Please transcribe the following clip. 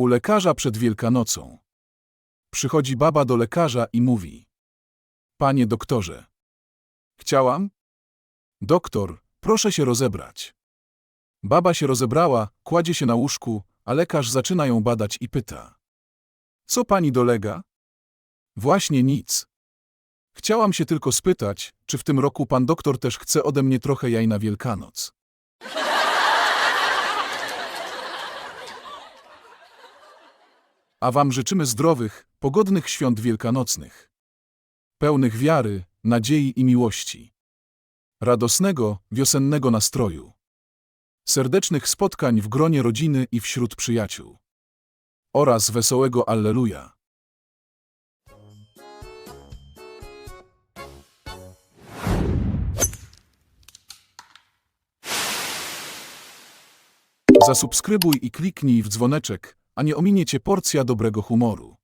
U lekarza przed Wielkanocą. Przychodzi baba do lekarza i mówi: Panie doktorze. Chciałam? Doktor, proszę się rozebrać. Baba się rozebrała, kładzie się na łóżku, a lekarz zaczyna ją badać i pyta: Co pani dolega? Właśnie nic. Chciałam się tylko spytać, czy w tym roku pan doktor też chce ode mnie trochę jaj na Wielkanoc. A wam życzymy zdrowych, pogodnych świąt wielkanocnych. Pełnych wiary, nadziei i miłości. Radosnego, wiosennego nastroju. Serdecznych spotkań w gronie rodziny i wśród przyjaciół. Oraz wesołego Alleluja. Zasubskrybuj i kliknij w dzwoneczek, a nie ominie cię porcja dobrego humoru.